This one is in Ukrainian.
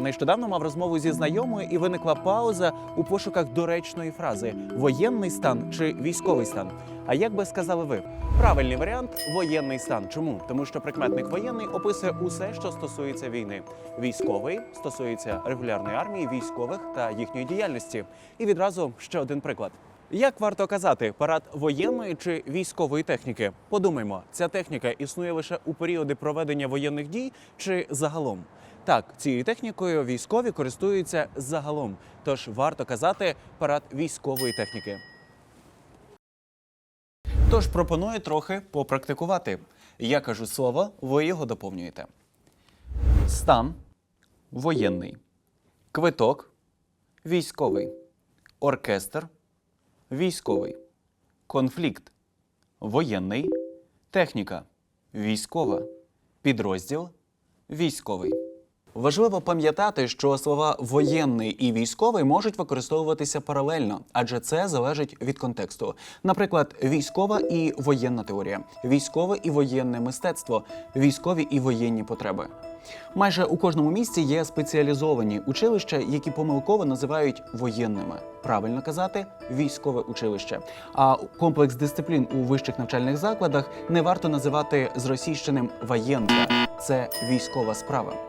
Нещодавно мав розмову зі знайомою і виникла пауза у пошуках доречної фрази воєнний стан чи військовий стан. А як би сказали ви? Правильний варіант воєнний стан. Чому? Тому що прикметник воєнний описує усе, що стосується війни. Військовий стосується регулярної армії, військових та їхньої діяльності. І відразу ще один приклад. Як варто казати, парад воєнної чи військової техніки? Подумаймо, ця техніка існує лише у періоди проведення воєнних дій чи загалом. Так, цією технікою військові користуються загалом, тож варто казати парад військової техніки. Тож пропоную трохи попрактикувати. Я кажу слово, ви його доповнюєте. Стан воєнний, квиток військовий, оркестр військовий, конфлікт воєнний, техніка військова, підрозділ військовий. Важливо пам'ятати, що слова воєнний і військовий можуть використовуватися паралельно, адже це залежить від контексту. Наприклад, військова і воєнна теорія, військове і воєнне мистецтво, військові і воєнні потреби. Майже у кожному місці є спеціалізовані училища, які помилково називають воєнними. Правильно казати військове училище. А комплекс дисциплін у вищих навчальних закладах не варто називати зросійщеним воєнка. Це військова справа.